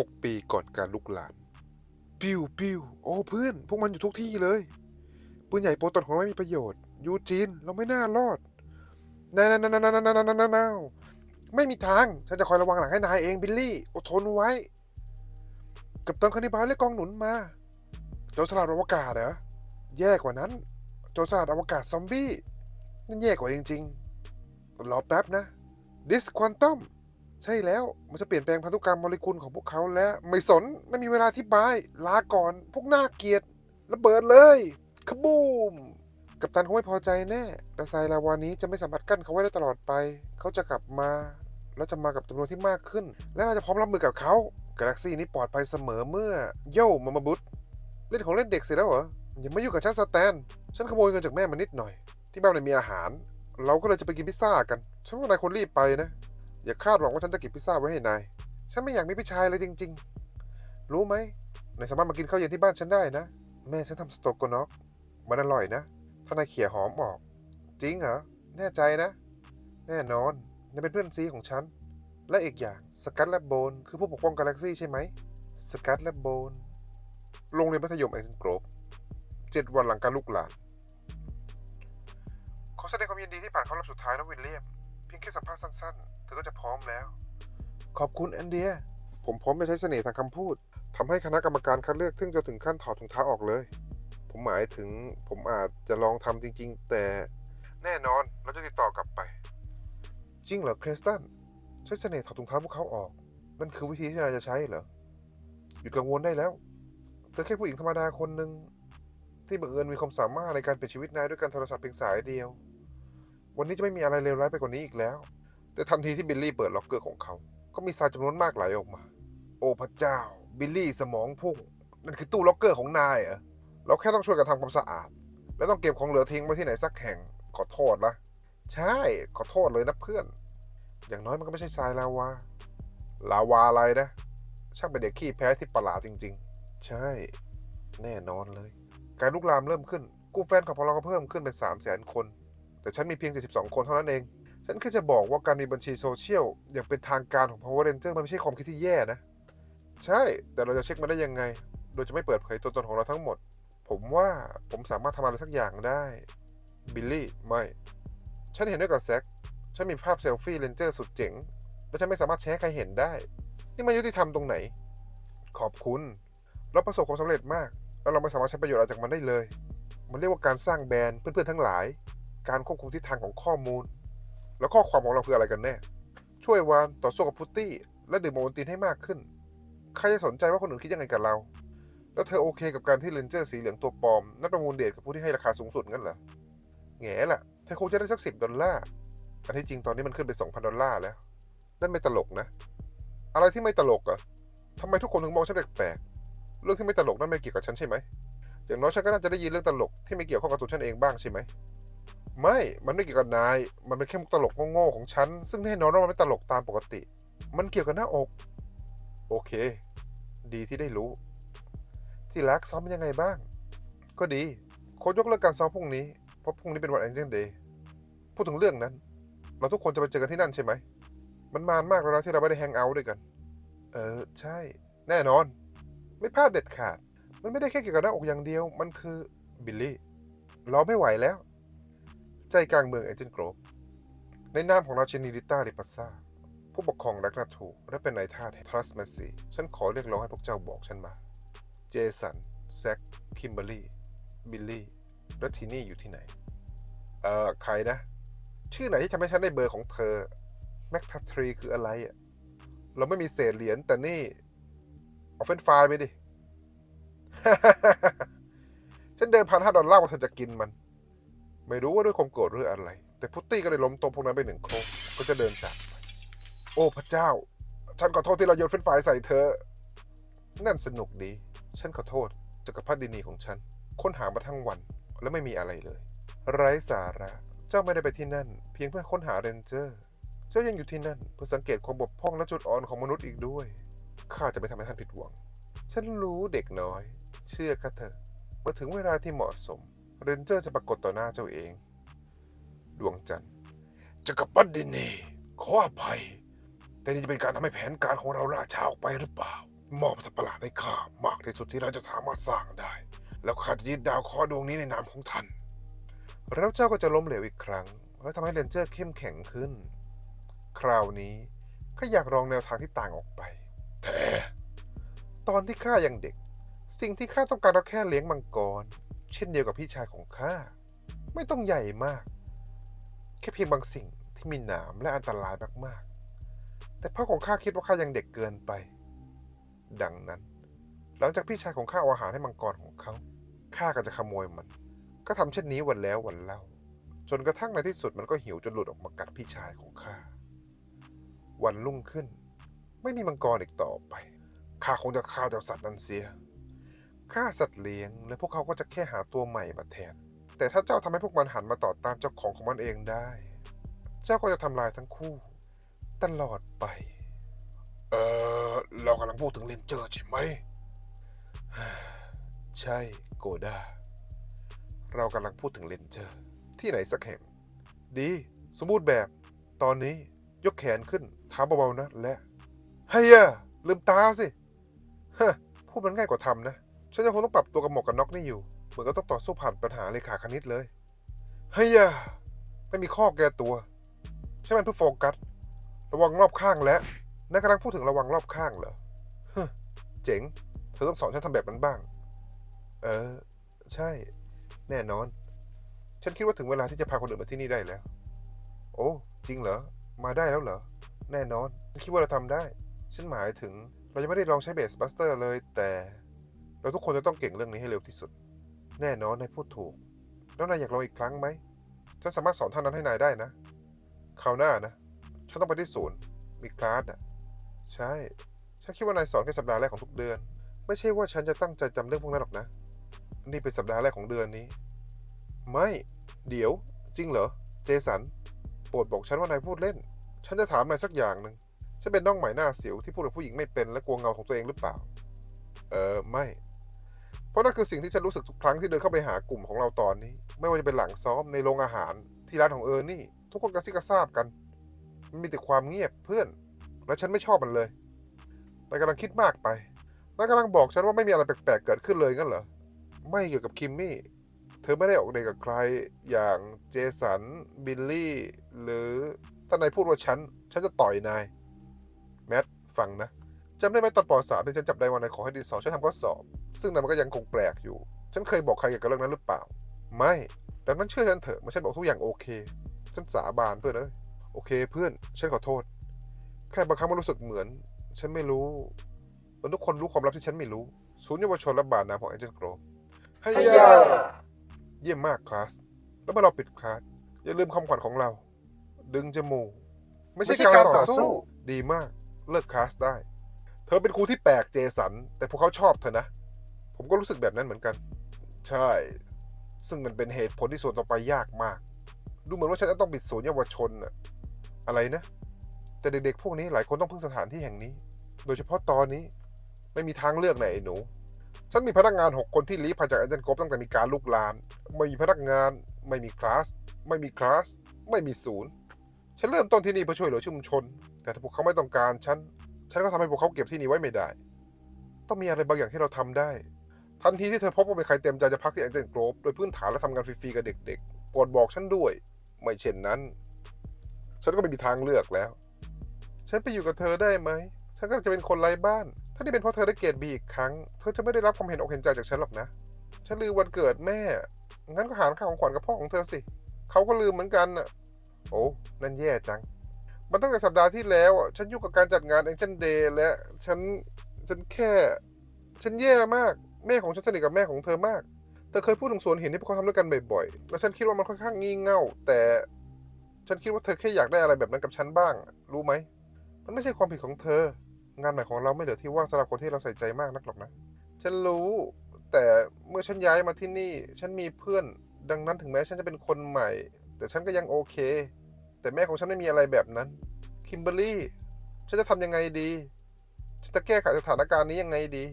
6 ปีก่อนการลุกลามปิวปิวโอ้เพื่อน พวกมันอยู่ทุกที่เลยปืนใหญ่โปรตอนของเราไม่มีประโยชน์ยูจีนเราไม่น่ารอดนาวาวนาวนาไม่มีทาง ฉันจะคอยระวังหลังให้นายเองบิลลี่ อดทนไว้ กับตันคานิบาลและกองหนุนมา โจรสลัดอวกาศเหรอ แย่กว่านั้น โจรสลัดอวกาศซอมบี้ นั่นแย่กว่าจริงๆรอแป๊บนะ ดิสควอนตัม ใช่แล้วมันจะเปลี่ยนแปลงพันธุกรรมโมเลกุลของพวกเขาแล้วไม่สนไม่มีเวลาที่บาย ลาก่อนพวกน่าเกลียดระเบิดเลยขบูม กัปตันคงไม่พอใจแน่แต่ทรายลาวานี้จะไม่สามารถกั้นเขาไว้ได้ตลอดไป เขาจะกลับมาแล้วจะมากับจำนวนที่มากขึ้น และเราจะพร้อมรับมือกับเขากาแล็กซี่นี้ปลอดภัยเสมอเมื่อโย่มามาบุตเล่นของเล่นเด็กเสร็จแล้วเหรออย่ามายุ่งกับฉันสแตน ฉันขโมยเงินจากแม่มานิดหน่อย ที่บ้านไม่มีอาหาร เราก็เลยจะไปกินพิซซ่ากัน ฉันว่านายควรรีบไปนะ อย่าคาดหวังว่าฉันจะเก็บพิซซ่าไว้ให้นาย ฉันไม่อยากมีพี่ชายเลยจริง ๆ รู้ไหมนายสามารถมากินข้าวเย็นที่บ้านฉันได้นะ แม่ฉันทำสโตกโกน็อกมันอร่อยนะ ถ้านายเขี่ยหอมออก จริงเหรอ แน่ใจนะ แน่นอนนายเป็นเพื่อนซีของฉัน และอีกอย่างสกัตและโบนคือผู้ปกป้องกาแล็กซี่ใช่ไหม สกัตและโบน โรงเรียนมัธยมไอเซนโกรฟเจ็ดวันหลังการลุกหลามขอแสดงความยินดีที่ผ่านเข้ารอบสุดท้ายนะวิลเลียม เพียงแค่สัมภาษณ์สั้นๆ ธอก็จะพร้อมแล้ว ขอบคุณแอนเดีย ผมพร้อมจะใช้เสน่ห์ทางคำพูดทำให้คณะกรรมการคัดเลือกถึงจะถึงขั้นถอดถุงเท้าออกเลย ผมหมายถึงผมอาจจะลองทำจริง ๆ แต่แน่นอนเราจะติดต่อกลับไป จริงเหรอคริสตันใช้เสน่ห์ถอดถุงเท้าพวกเขาออกนั่นคือวิธีที่เราจะใช้เหรอหยุดกังวลได้แล้วเธอแค่ผู้หญิงธรรมดาคนหนึ่งที่บังเอิญมีความสามารถในการเปลี่ยนชีวิตนายด้วยการโทรศัพท์เพียงสายเดียว วันนี้จะไม่มีอะไรเลวร้ายไปกว่านี้อีกแล้ว แต่ทันทีที่บิลลี่เปิดล็อกเกอร์ของเขา ก็มีทรายจำนวนมากไหลออกมา โอ้พระเจ้า บิลลี่สมองพุ่ง นั่นคือตู้ล็อกเกอร์ของนายเหรอ เราแค่ต้องช่วยกันทำความสะอาด และต้องเก็บของเหลือทิ้งไว้ที่ไหนสักแห่ง ขอโทษนะใช่ ขอโทษเลยนะเพื่อน อย่างน้อยมันก็ไม่ใช่ทรายลาวา ลาวาอะไรนะ ช่างเป็นเด็กขี้แพ้ที่ประหลาดจริง ๆ ใช่ แน่นอนเลย การลุกลามเริ่มขึ้น กู้แฟนของพวกเราก็เพิ่มขึ้นเป็น3 0 0 0 0 0 คน แต่ฉันมีเพียง 72 คนเท่านั้นเอง ฉันแค่จะบอกว่าการมีบัญชีโซเชียลอย่างเป็นทางการของ Power Ranger มันไม่ใช่ความคิดที่แย่นะ ใช่ แต่เราจะเช็คมันได้ยังไง โดยจะไม่เปิดเผยตัวตนของเราทั้งหมด ผมว่าผมสามารถทำอะไรสักอย่างได้ บิลลี่ ไม่ ฉันเห็นด้วยกับแซคฉันมีภาพเซลฟี่เรนเจอร์สุดเจ๋ง และฉันไม่สามารถแชร์ให้ใครเห็นได้ นี่มันยุติธรรมตรงไหน ขอบคุณ เราประสบความสำเร็จมาก แล้วเราไม่สามารถใช้ประโยชน์อะไรจากมันได้เลย มันเรียกว่าการสร้างแบรนด์เพื่อนๆทั้งหลาย การควบคุมทิศทางของข้อมูล แล้วข้อความของเราคืออะไรกันแน่ ช่วยวานต่อสู้กับพุตตี้ และดื่มโอวัลตินให้มากขึ้น ใครจะสนใจว่าคนอื่นคิดยังไงกับเรา แล้วเธอโอเคกับการที่เลนเจอร์สีเหลืองตัวปลอม นัดประมูลเดทกับผู้ที่ให้ราคาสูงสุดงั้นเหรอแง่ล่ะเธอคงจะได้สักสิบดอลลาร์อันที่จริงตอนนี้มันขึ้นไปสองพันดอลลาร์แล้ว นั่นไม่ตลกนะ อะไรที่ไม่ตลกอะทำไมทุกคนถึงมองฉันแปลกๆเรื่องที่ไม่ตลกนั่นไม่เกี่ยวกับฉันใช่ไหมอย่างน้อยฉันก็น่าจะได้ยินเรื่องตลกที่ไม่เกี่ยวข้องกับตัวฉันเองบ้างใช่ไหม ไม่มันไม่เกี่ยวกับนาย มันเป็นแค่มุกตลกโง่ๆของฉัน ซึ่งแน่นอนว่ามันไม่ตลกตามปกติ มันเกี่ยวกับหน้าอก โอเค ดีที่ได้รู้ที่รักซ้อมเป็นยังไงบ้าง ก็ดี โค้ชยกเลิกการซ้อมพรุ่งนี้ เพราะพรุ่งนี้เป็นวันแองเจิลเดย์พูดถึงเรื่องนั้น เราทุกคนจะไปเจอกันที่นั่นใช่ไหม มันนานมากแล้วนะที่เราไม่ได้แฮงเอาท์ด้วยกัน เออ ใช่ แน่นอน ไม่พลาดเด็ดขาด มันไม่ได้แค่เกี่ยวกับหน้าอกอย่างเดียว มันคือบิลลี่ เราไม่ไหวแล้ว ใจกลางเมืองเอเจนต์โกรฟในนามของราชินีลิต้าริปัสซาผู้ปกครองรักนาทูและเป็นนายทาสทรัสแมสซีฉันขอเรียกร้องให้พวกเจ้าบอกฉันมา เจสัน แซค คิมเบอรี่ บิลลี่ และทีนี่อยู่ที่ไหน เอ่อ ใครนะ ชื่อไหนที่ทำให้ฉันได้เบอร์ของเธอ แม็กทัทรีคืออะไรอะ เราไม่มีเศษเหรียญแต่นี่ เอาเฟนฟรายไปดิ ฉันเดินพันห้าดอลลาร์ว่าเธอจะกินมัน ไม่รู้ว่าด้วยความโกรธหรืออะไร แต่พุตตี้ก็เลยล้มโต๊ะพวกนั้นไปหนึ่งโครกก็จะเดินจากไปโอ้พระเจ้า ฉันขอโทษที่เราโยนเฟรนช์ฟใส่เธอ นั่นสนุกดี ฉันขอโทษจักรพรรดินีของฉัน ค้นหามาทั้งวันและไม่มีอะไรเลย ไร้สาระ เจ้าไม่ได้ไปที่นั่น เพียงเพื่อค้นหาเรนเจอร์ เจ้ายังอยู่ที่นั่นเพื่อสังเกตความบกพร่องและจุดอ่อนของมนุษย์อีกด้วย ข้าจะไม่ทำให้ท่านผิดหวัง ฉันรู้เด็กน้อย เชื่อข้าเถอะเมื่อถึงเวลาที่เหมาะสม เรนเจอร์จะปรากฏต่อหน้าเจ้าเอง ดวงจันทร์จักรพรรดินีขออภัย แต่นี่จะเป็นการทำให้แผนการของเราล่าช้าออกไปหรือเปล่า มอบสัตว์ปหลาดให้ข้ามากที่สุดที่เราจะสามารถสร้างได้ แล้วข้าจะยึดดาวคราะห์ดวงนี้ในนามของท่าน แล้วเจ้าก็จะล้มเหลวอีกครั้ง และทำให้เรนเจอร์เข้มแข็งขึ้น คราวนี้ข้าอยากลองแนวทางที่ต่างออกไป แต่ ตอนที่ข้ายังเด็ก สิ่งที่ข้าต้องการก็แค่เลี้ยงมังกร เช่นเดียวกับพี่ชายของข้า ไม่ต้องใหญ่มาก แค่เพียงบางสิ่งที่มีหนามและอันตรายมากๆ แต่พ่อของข้าคิดว่าข้ายังเด็กเกินไป ดังนั้น หลังจากพี่ชายของข้าเอาอาหารให้มังกรของเขาข้าก็จะขโมยมัน ก็ทำเช่นนี้วันแล้ววันเล่า จนกระทั่งในที่สุดมันก็หิวจนหลุดออกมากัดพี่ชายของข้าวันรุ่งขึ้น ไม่มีมังกรอีกต่อไปข้าคงจะฆ่าเจ้าสัตว์นั้นเสีย ฆ่าสัตว์เลี้ยง และพวกเขาก็จะแค่หาตัวใหม่มาแทน แต่ถ้าเจ้าทำให้พวกมันหันมาต่อต้านเจ้าของของมันเองได้ เจ้าก็จะทำลายทั้งคู่ ตลอดไป เออเรากำลังพูดถึงเลนเจอร์ใช่ไหม ใช่โกดาเรากำลังพูดถึงเลนเจอร์ ที่ไหนสักแห่ง ดี สมบูรณ์แบบ ตอนนี้ยกแขนขึ้นเท้าเบาๆนะ และเฮียลืมตาสิฮะพูดมันง่ายกว่าทำนะ ฉันยังคงต้องปรับตัวกับหมวกกันน็อกนี่อยู่ เหมือนก็ต้องต่อสู้ผ่านปัญหาเลขาคณิตเลยเฮียไม่มีข้อแก้ตัว ใช่มันเพื่อโฟกัส ระวังรอบข้างและนายกำลังพูดถึงระวังรอบข้างเหรอฮะเจ๋ง เธอต้องสอนฉันทำแบบนั้นบ้าง เออ ใช่ แน่นอน ฉันคิดว่าถึงเวลาที่จะพาคนอื่นมาที่นี่ได้แล้ว โอ้ จริงเหรอ มาได้แล้วเหรอ แน่นอน คิดว่าเราทำได้ ฉันหมายถึงเรายังไม่ได้ลองใช้เบสบัสเตอร์เลยแต่ เราทุกคนจะต้องเก่งเรื่องนี้ให้เร็วที่สุด แน่นอนนายพูดถูก แล้วนายอยากลองอีกครั้งไหม ฉันสามารถสอนท่านนั้นให้นายได้นะ คราวหน้านะ ฉันต้องไปที่ศูนย์ มีคลาสอะ ใช่ ฉันคิดว่านายสอนแค่สัปดาห์แรกของทุกเดือน ไม่ใช่ว่าฉันจะตั้งใจจำเรื่องพวกนั้นหรอกนะ นี่เป็นสัปดาห์แรกของเดือนนี้ ไม่ เดี๋ยว จริงเหรอ เจสัน โปรดบอกฉันว่านายพูดเล่น ฉันจะถามนายสักอย่างหนึ่งฉันเป็นน้องใหม่หน้าเสียวที่พูดกับผู้หญิงไม่เป็นและกลัวเงาของตัวเองหรือเปล่า เออ ไม่ เพราะนั่นคือสิ่งที่ฉันรู้สึกทุกครั้งที่เดินเข้าไปหากลุ่มของเราตอนนี้ ไม่ว่าจะเป็นหลังซ้อมในโรงอาหารที่ร้านของเออร์นี่ ทุกคนกระซิบกระซาบกัน มันมีแต่ความเงียบเพื่อน และฉันไม่ชอบมันเลยนายกำลังคิดมากไปนายกำลังบอกฉันว่าไม่มีอะไรแปลกๆเกิดขึ้นเลยงั้นเหรอ ไม่เกี่ยวกับคิมมี่ เธอไม่ได้ออกเดทกับใครอย่างเจสัน บิลลี่ หรือถ้านายพูดว่าฉัน ฉันจะต่อยนาย แมท ฟังนะ จำได้ไหมตอนป .3 ที่ฉันจับได้วันนายขอให้ดินสอฉันทำข้อสอบ ซึ่งนั้นมันก็ยังคงแปลกอยู่ ฉันเคยบอกใครเกี่ยวกับเรื่องนั้นหรือเปล่า ไม่ ดังนั้นเชื่อฉันเถอะเมื่อฉันบอกทุกอย่างโอเค ฉันสาบานเพื่อนเอ้ยโอเคเพื่อน ฉันขอโทษ แค่บางครั้งมันรู้สึกเหมือน ฉันไม่รู้มือนทุกคนรู้ความลับที่ฉันไม่รู้ ศูนย์เยาวชนและบาดนาของเอเจนต์โกรให้ยาเยี่ยมมากคลาส แล้วเมื่อเราปิดคลาสอย่าลืมคำขวัญของเรา ดึงจมูก ไม่ใช่การต่อสู้ ดีมาก เลิกคลาสได้ ธอเป็นครูที่แปลกเจสัน แต่พวกเขาชอบเธอนะ ผมก็รู้สึกแบบนั้นเหมือนกัน ใช่ ซึ่งมันเป็นเหตุผลที่ส่วนต่อไปยากมาก ดูเหมือนว่าฉันจะต้องปิดศูนย์เยาวชนน่ะอะไรนะ แต่เด็กๆพวกนี้หลายคนต้องพึ่งสถานที่แห่งนี้ โดยเฉพาะตอนนี้ ไม่มีทางเลือกไหนไอ้หนู ฉันมีพนักงาน 6 คนที่ลี้ภัยจากแอนเจนกบตั้งแต่มีการลุกลาน ไม่มีพนักงาน ไม่มีคลาส ไม่มีคลาส ไม่มีศูนย์ ฉันเริ่มต้นที่นี่เพื่อช่วยเหลือชุมชน แต่ถ้าพวกเขาไม่ต้องการฉัน ฉันก็ทำให้พวกเขาเก็บที่นี่ไว้ไม่ได้ ต้องมีอะไรบางอย่างที่เราทำได้ ทันทีที่เธอพบว่ามีใครเต็มใจจะพักที่แอนเจนกรบโดยพื้นฐานและทำงานฟรีๆกับเด็กๆโปรดบอกฉันด้วย ไม่เช่นนั้น ฉันก็ไม่มีทางเลือกแล้ว ฉันไปอยู่กับเธอได้ไหม ฉันก็จะเป็นคนไร้บ้าน ถ้านี่เป็นเพราะเธอได้เกรดบีอีกครั้ง เธอจะไม่ได้รับความเห็นอกเห็นใจจากฉันหรอกนะ ฉันลืมวันเกิดแม่ งั้นก็หารค่าของขวัญกับพ่อของเธอสิ เขาก็ลืมเหมือนกันน่ะ โอ้ นั่นแย่จัง มันตั้งแต่สัปดาห์ที่แล้วอะฉันยุ่งกับการจัดงานเอ็นเจนเดย์และฉันฉันแค่ ฉันแย่มากแม่ของฉันสนิทกับแม่ของเธอมากเธอเคยพูดถึงสวนหินที่พวกเขาทำด้วยกันบ่อยๆ และฉันคิดว่ามันค่อนข้างงี่เง่า แต่ฉันคิดว่าเธอแค่อยากได้อะไรแบบนั้นกับฉันบ้าง รู้ไหม มันไม่ใช่ความผิดของเธอ งานใหม่ของเราไม่เหลือที่ว่างสำหรับคนที่เราใส่ใจมากนักหรอกนะ ฉันรู้ แต่เมื่อฉันย้ายมาที่นี่ ฉันมีเพื่อน ดังนั้นถึงแม้ฉันจะเป็นคนใหม่ แต่ฉันก็ยังโอเค แต่แม่ของฉันไม่มีอะไรแบบนั้น คิมเบอรี่ ฉันจะทำยังไงดี ฉันจะแก้ไขสถานการณ์นี้ยังไงดี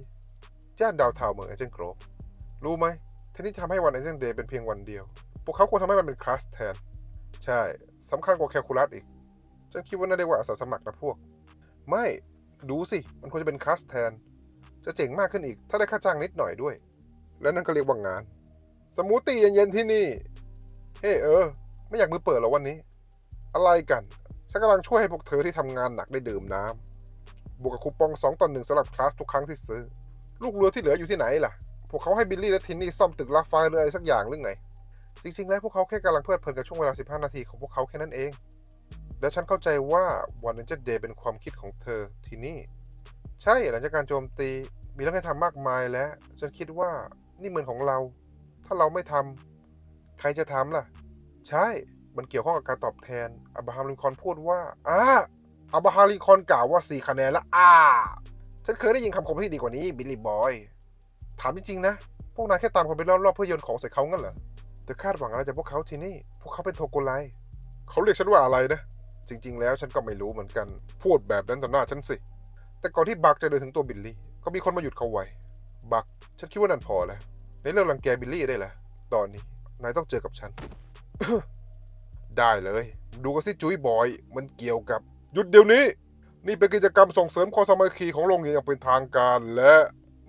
ย่านดาวเทาเมืองเอเจนโกรฟรู้ไหมแทนที่จะทำให้วันเอเจนเดย์เป็นเพียงวันเดียว พวกเขาควรทำให้มันเป็นคลาสแทน ใช่สำคัญกว่าแคลคูลัสอีก ฉันคิดว่าน่าเรียกว่าอาสาสมัครนะพวก ไม่ ดูสิ มันควรจะเป็นคลาสแทน จะเจ๋งมากขึ้นอีก ถ้าได้ค่าจ้างนิดหน่อยด้วย และนั่นก็เรียกว่างาน สมูทตี้เย็นๆที่นี่ เฮ้เออ ไม่อยากมือเปิดหรอวันนี้ อะไรกัน ฉันกำลังช่วยให้พวกเธอที่ทำงานหนักได้ดื่มน้ำบวกกับคูปอง 2 ต่อหนึ่งสำหรับคลาสทุกครั้งที่ซื้อ ลูกเรือที่เหลืออยู่ที่ไหนล่ะ พวกเขาให้บิลลี่และทินนี่ซ่อมตึกลาฟ้าหรืออะไรสักอย่างหรือไง จริงๆ แล้วพวกเขาแค่กำลังเพลิดเพลินกับช่วงเวลา 15 นาทีของพวกเขาแค่นั้นเอง และฉันเข้าใจว่าวันนั้นจะเดย์เป็นความคิดของเธอที่นี่ ใช่หลังจากการโจมตีมีเรื่องให้ทำมากมายแล้วฉันคิดว่านี่เหมือนของเรา ถ้าเราไม่ทำใครจะทำล่ะ ใช่ มันเกี่ยวข้องกับการตอบแทนอับราฮัมลินคอนพูดว่าอ่าอับราฮัมลินคอนกล่าวว่า 4 คะแนนละอ่าฉันเคยได้ยินคำคมที่ดีกว่านี้บิลลี่บอย ถามจริงๆนะ พวกนายแค่ตามคนไปรอบๆเพื่อโยนของใส่เขางั้นเหรอเธอคาดหวังอะไรจากพวกเขาที่นี่ พวกเขาเป็นโทโกไลเขาเรียกฉันว่าอะไรนะ จริง ๆ แล้วฉันก็ไม่รู้เหมือนกัน พูดแบบนั้นต่อหน้าฉันสิ แต่ก่อนที่บักจะเดินถึงตัวบิลลี่ ก็มีคนมาหยุดเขาไว้ บัก ฉันคิดว่านั่นพอแล้ว ในเรื่องรังแกบิลลี่ได้แล้ว ตอนนี้นายต้องเจอกับฉัน ได้เลย ดูกันสิจุ้ยบอย มันเกี่ยวกับหยุดเดี๋ยวนี้ นี่เป็นกิจกรรมส่งเสริมความสามัคคีของโรงเรียนอย่างเป็นทางการและ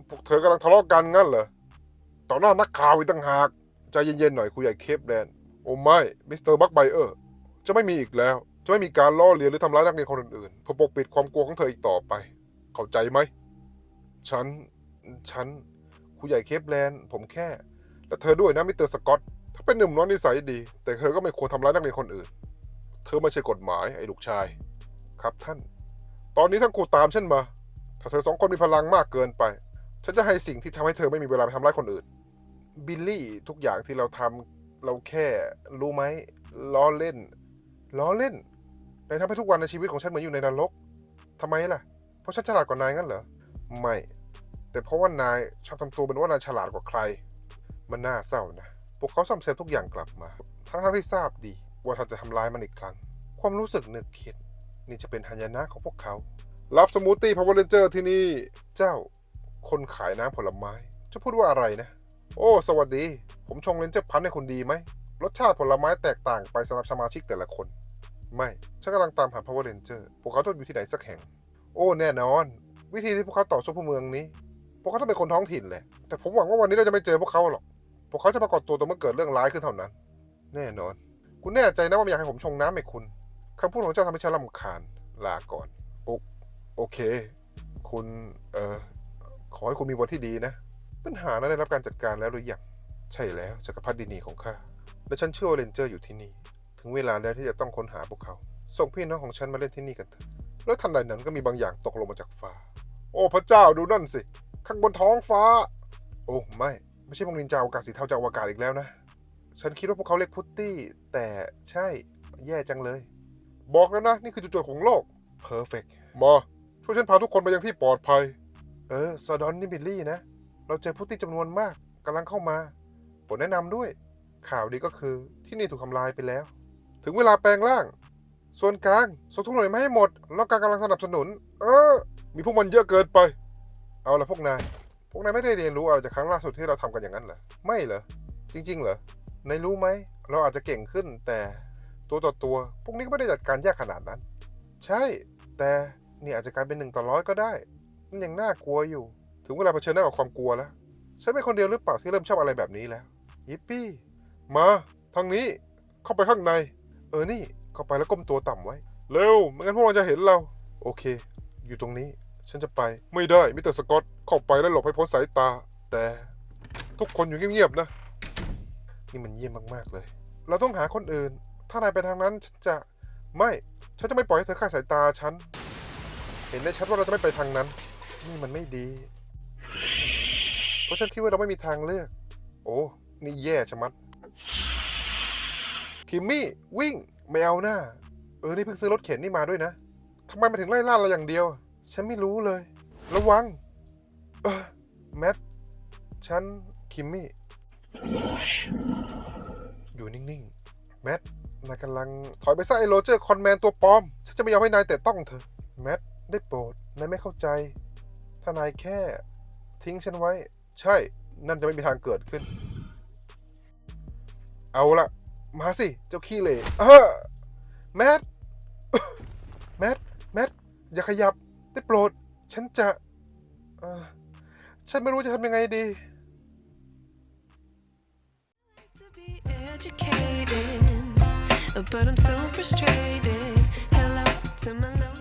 พวกเธอกำลังทะเลาะกันงั้นเหรอต่อหน้านักข่าวอีกต่างหากใจเย็นๆหน่อยคุยใหญ่เคปแลนด์โอ้ไม่มิสเตอร์บักไบเออร์จะไม่มีอีกแล้ว จะไม่มีการล้อเลียนหรือทำร้ายนักเรียนคนอื่นๆเพื่อปกปิดความกลัวของเธออีกต่อไป เข้าใจไหมฉันฉันครูใหญ่เคปแลนด์ผมแค่ และเธอด้วยนะมิสเตอร์สกอต ถ้าเป็นหนุ่มน้อยนิสัยดี แต่เธอก็ไม่ควรทำร้ายนักเรียนคนอื่น เธอไม่ใช่กฎหมายไอ้ลูกชาย ครับท่าน ตอนนี้ทั้งครูตามฉันมา ถ้าเธอสองคนมีพลังมากเกินไป ฉันจะให้สิ่งที่ทำให้เธอไม่มีเวลาไปทำร้ายคนอื่น บิลลี่ทุกอย่างที่เราทำเราแค่รู้ไหมล้อเล่น ล้อเล่นนายทำให้ทุกวันในชีวิตของฉันเหมือนอยู่ในนรกทำไมล่ะ เพราะฉันฉลาดกว่านายงั้นเหรอ ไม่ แต่เพราะว่านายชอบทำตัวเป็นว่านายฉลาดกว่าใคร มันน่าเศร้านะ พวกเขาซ่อมแซมทุกอย่างกลับมา ทั้งๆที่ทราบดีว่าถ้านจะทำร้ายมันอีกครั้ง ความรู้สึกนึกคิด นี่จะเป็นหายนะของพวกเขา รับสมูทตี้พาวเวอร์เรนเจอร์ที่นี่ เจ้า คนขายน้ำผลไม้ จะพูดว่าอะไรนะ โอ้ สวัสดี ผมชงเลนเจอร์พันให้คุณดีไหม รสชาติผลไม้แตกต่างไปสำหรับสมาชิกแต่ละคน ไม่ ฉันกำลังตามหา Power Ranger พวกเขาต้องอยู่ที่ไหนสักแห่ง โอ้ แน่นอน วิธีที่พวกเขาต่อสู้พวกเมืองนี้ พวกเขาต้องเป็นคนท้องถิ่นแหละ แต่ผมหวังว่าวันนี้เราจะไม่เจอพวกเขาหรอก พวกเขาจะปรากฏตัวต่อเมื่อเกิดเรื่องร้ายขึ้นเท่านั้น แน่นอน คุณแน่ใจนะว่าไม่อยากให้ผมชงน้ำให้คุณคำพูดของเจ้าทำให้ฉันรำคาญลาก่อน โอโอเค คุณ เออขอให้คุณมีวันที่ดีนะ ปัญหานั้นได้รับการจัดการแล้วหรือยังใช่แล้วจักรพรรดินีของข้าและฉันเชื่อว่าเรนเจอร์อยู่ที่นี่ ถึงเวลาแล้วที่จะต้องค้นหาพวกเขา ส่งพี่น้องของฉันมาเล่นที่นี่กันเถอะแล้วทันใดนั้นก็มีบางอย่างตกลงมาจากฟ้า โอ้พระเจ้าดูนั่นสิ ข้างบนท้องฟ้า โอ้ไม่ ไม่ใช่พวกนินจาอวกาศสีเทาจากอวกาศอีกแล้วนะ ฉันคิดว่าพวกเขาเรียกพุตตี้ แต่ใช่แย่จังเลย บอกแล้วนะ นี่คือจุดจบของโลกเพอร์เฟกมาช่วยฉันพาทุกคนไปยังที่ปลอดภัย เออซาดอนนี่บิลลี่นะ เราเจอพุตตี้จำนวนมากกำลังเข้ามาโปรดแนะนำด้วย ข่าวดีก็คือที่นี่ถูกทำลายไปแล้ว ถึงเวลาแปลงร่าง ส่วนกลางส่งทุกหน่วยมาให้หมด แล้วการกำลังสนับสนุน เออ มีพวกมันเยอะเกินไป เอาละพวกนาย พวกนายไม่ได้เรียนรู้อะไรจากครั้งล่าสุดที่เราทำกันอย่างนั้นเหรอ ไม่เหรอ จริง ๆ เหรอนายรู้ไหม เราอาจจะเก่งขึ้น แต่ตัวต่อตัว พวกนี้ก็ไม่ได้จัดการยากขนาดนั้น ใช่ แต่นี่อาจจะกลายเป็นหนึ่งต่อร้อยก็ได้ มันยังน่ากลัวอยู่ ถึงเวลาเผชิญหน้ากับความกลัวแล้ว ฉันเป็นคนเดียวหรือเปล่าที่เริ่มชอบอะไรแบบนี้แล้ว ยิปปี้ มา ทางนี้ เข้าไปข้างใน เออ นี่ เข้าไปแล้วก้มตัวต่ำไว้ เร็ว ไม่งั้นพวกมันจะเห็นเรา โอเค อยู่ตรงนี้ ฉันจะไปไม่ได้มิสเตอร์สกอตเข้าไปแล้วหลบให้พ้นสายตา แต่ทุกคนอยู่เงียบๆนะนี่มันเยี่ยมมากๆเลย เราต้องหาคนอื่น ถ้านายไปทางนั้นฉันจะไม่ฉันจะไม่ปล่อยให้เธอฆ่าสายตาฉัน เห็นได้ชัดว่าเราจะไม่ไปทางนั้น นี่มันไม่ดี เพราะฉันคิดว่าเราไม่มีทางเลือก โอ้นี่แย่ชะมัดคิมมี่วิ่งไม่เอาหน้า เออนี่เพิ่งซื้อรถเข็นนี่มาด้วยนะทำไมมาถึงไล่ล่าเราอย่างเดียว ฉันไม่รู้เลย ระวัง เออแมท ฉัน คิมมี่ อยู่นิ่ง ๆ แมท นายกำลังถอยไปซะไอ้โรเจอร์คอนแมนตัวปลอม ฉันจะไม่ยอมให้นายแต่ต้องเธอ แมท ได้โปรด นายไม่เข้าใจ ถ้านายแค่ ทิ้งฉันไว้ ใช่ นั่นจะไม่มีทางเกิดขึ้น เอาละ มาสิ เจ้าขี้เหร่เออแมท แมท แมท อย่าขยับ ได้โปรด ฉันจะเอ่อฉันไม่รู้จะทำยังไงดี to be educated, but I'm so frustrated. Hello to my love.